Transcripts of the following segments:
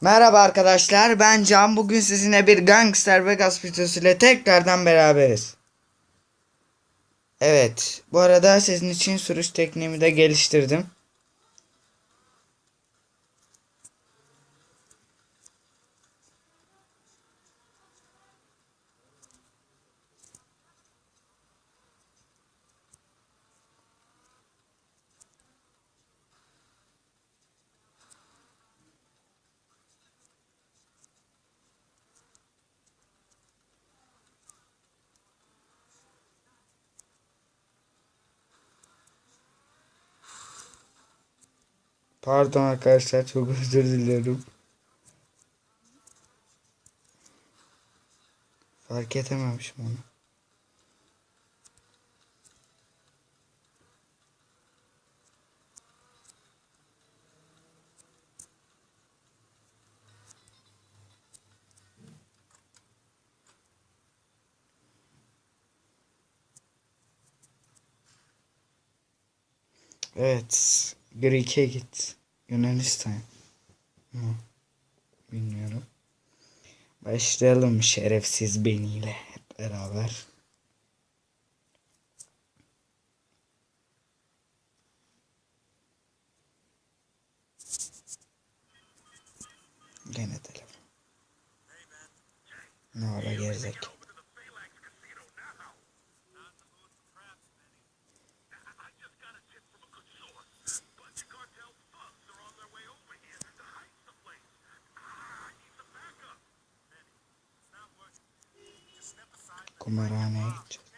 Merhaba arkadaşlar ben Can bugün sizinle bir Gangster Vegas videosu ile tekrardan beraberiz. Evet bu arada sizin için sürüş tekniğimi de geliştirdim. Pardon arkadaşlar çok özür diliyorum. Fark edememişim onu. Evet. Greek'e git. Yunanistan. Hı. Bilmiyorum. Başlayalım şerefsiz beniyle hep beraber. Gene telefon. Ne ola gerizek. Kumarhaneye gideceğiz.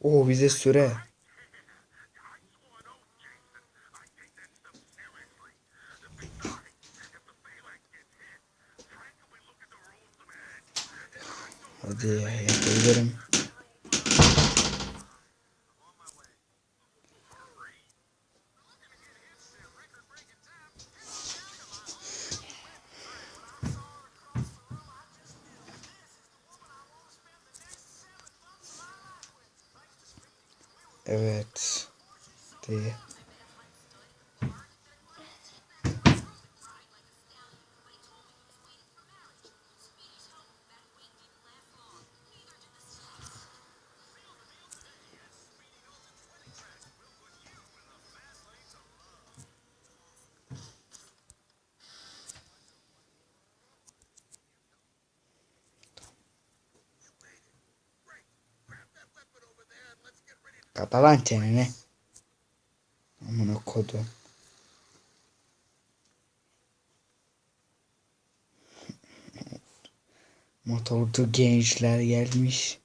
Oo bize süre. Hadi yapabilirim. Evet. Diye. Kapa lan çeneni. Amına kodum. Motorcu gençler gelmiş.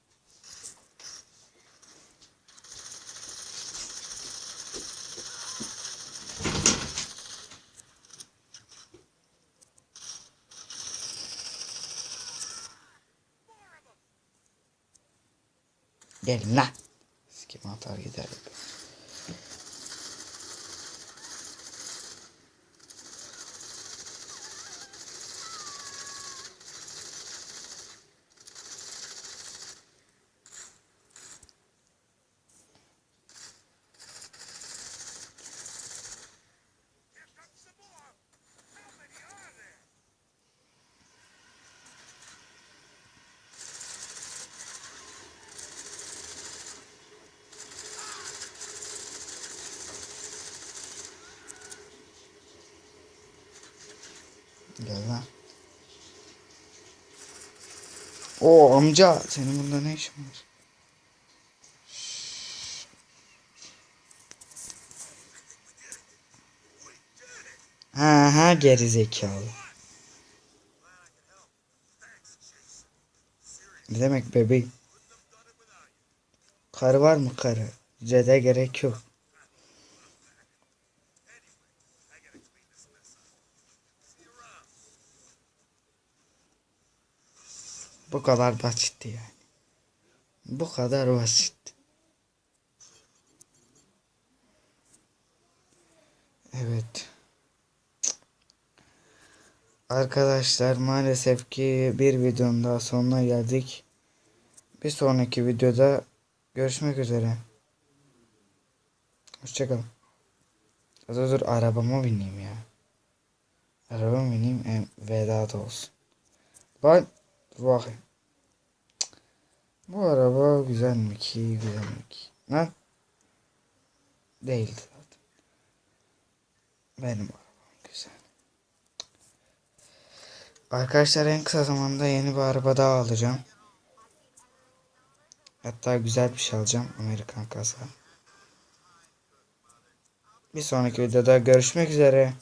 Gelin lan. Atar gider. Gel lan. O amca senin burada ne işin var? Ha ha geri zekalı. Ne demek bebeğim? Karı var mı karı? Bize de gerek yok. Bu kadar basitti yani. Bu kadar basit. Evet. Arkadaşlar maalesef ki bir videonun daha sonuna geldik. Bir sonraki videoda görüşmek üzere. Hoşçakalın. Dur dur arabama bineyim ya. Araba bineyim veda da olsun. Lan dur. Bu araba güzel mi ki güzel mi ki? Lan değildi zaten. Benim arabam güzel. Arkadaşlar en kısa zamanda yeni bir araba daha alacağım. Hatta güzel bir şey alacağım. Amerikan kasa. Bir sonraki videoda görüşmek üzere.